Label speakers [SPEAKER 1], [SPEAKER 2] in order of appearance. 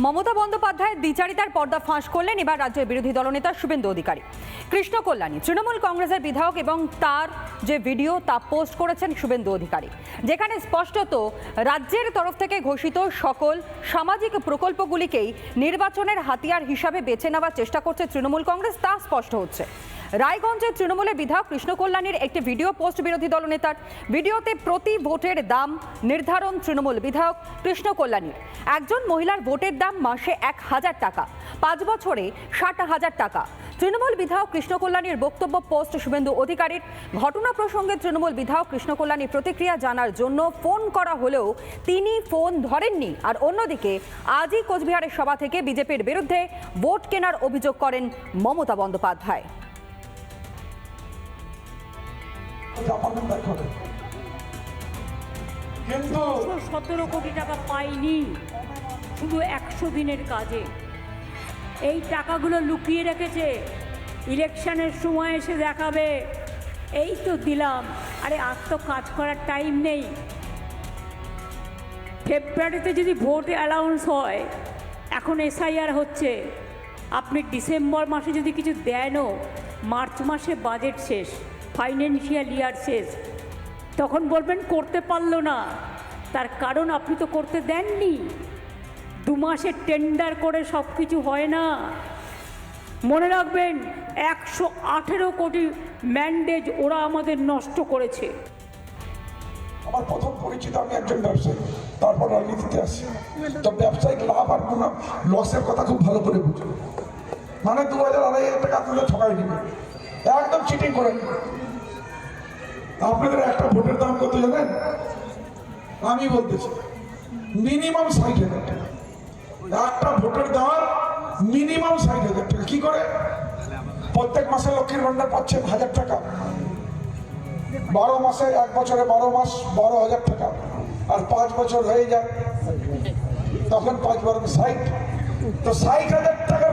[SPEAKER 1] মমতা বন্দ্যোপাধ্যায়ের দ্বিচারিতার পর্দা ফাঁস করলেন। এবার রাজ্যের বিরোধী দলনেতা শুভেন্দু অধিকারী। কৃষ্ণ কল্যাণী, তৃণমূল কংগ্রেসের বিধায়ক এবং তার যে ভিডিও, তা পোস্ট করেছেন শুভেন্দু অধিকারী। যেখানে স্পষ্টত রাজ্যের তরফ থেকে ঘোষিত সকল সামাজিক প্রকল্পগুলিকেই নির্বাচনের হাতিয়ার হিসাবে বেছে নেওয়ার চেষ্টা করছে তৃণমূল কংগ্রেস, তা স্পষ্ট হচ্ছে। রায়গঞ্জের তৃণমূলের বিধায়ক কৃষ্ণ কল্যাণীর একটি ভিডিও পোস্ট বিরোধী দলনেতার ভিডিওতে প্রতি ভোটের দাম নির্ধারণ তৃণমূল বিধায়ক কৃষ্ণ কল্যাণীর। একজন মহিলার ভোটের দাম মাসে এক হাজার টাকা, পাঁচ বছরে ষাট হাজার টাকা। তৃণমূল বিধায়ক কৃষ্ণ কল্যাণীর বক্তব্য পোস্ট শুভেন্দু অধিকারীর। ঘটনা প্রসঙ্গে তৃণমূল বিধায়ক কৃষ্ণ কল্যাণীর প্রতিক্রিয়া জানার জন্য ফোন করা হলেও তিনি ফোন ধরেননি। আর অন্যদিকে আজই কোচবিহারের সভা থেকে বিজেপির বিরুদ্ধে ভোট কেনার অভিযোগ করেন মমতা বন্দ্যোপাধ্যায়।
[SPEAKER 2] কিন্তু
[SPEAKER 3] সতেরো কোটি টাকা পাইনি শুধু একশো দিনের কাজে। এই টাকাগুলো লুকিয়ে রেখেছে ইলেকশনের সময় এসে দেখাবে। এই তো দিলাম আরে আর তো কাজ করার টাইম নেই। ফেব্রুয়ারিতে যদি ভোট অ্যালাউন্স হয় এখন এসআইআর হচ্ছে। আপনি ডিসেম্বর মাসে যদি কিছু দেনও মার্চ মাসে বাজেট শেষ। ফাইন্যান্সিয়াল ইয়ার শেষ তখন বলবেন, করতে পারল না। তার কারণ আপনি তো করতে দেননি। দু মাসের টেন্ডার করে সব কিছু হয় না। মনে রাখবেন, একশো আঠেরো কোটি ম্যান্ডেজ ওরা আমাদের নষ্ট করেছে।
[SPEAKER 2] আমার প্রথম পরিচিত আমি একজন ব্যবসায়ী, তারপর রাজনীতিতে আসি। তো ব্যবসায়িক লাভ আর লসের কথা খুব ভালো করে বুঝো। মানে দু হাজার আড়াই হাজার টাকা আপনাদের ঠকাই দিবে একদম চিটিং করে। নেবে। আপনাদের একটা ভোটের দাম কত জানেন? আমি বলতেছি মিনিমাম ষাট হাজার টাকা। একটা ভোটের দাম মিনিমাম ষাট হাজার টাকা। কি করে? প্রত্যেক মাসে লক্ষ্মীর ভান্ডার পাচ্ছেন হাজার টাকা। বারো মাসে এক বছরে বারো মাস বারো হাজার টাকা। আর পাঁচ বছর হয়ে যায়, তখন পাঁচ বারো ষাট। তো ষাট হাজার টাকার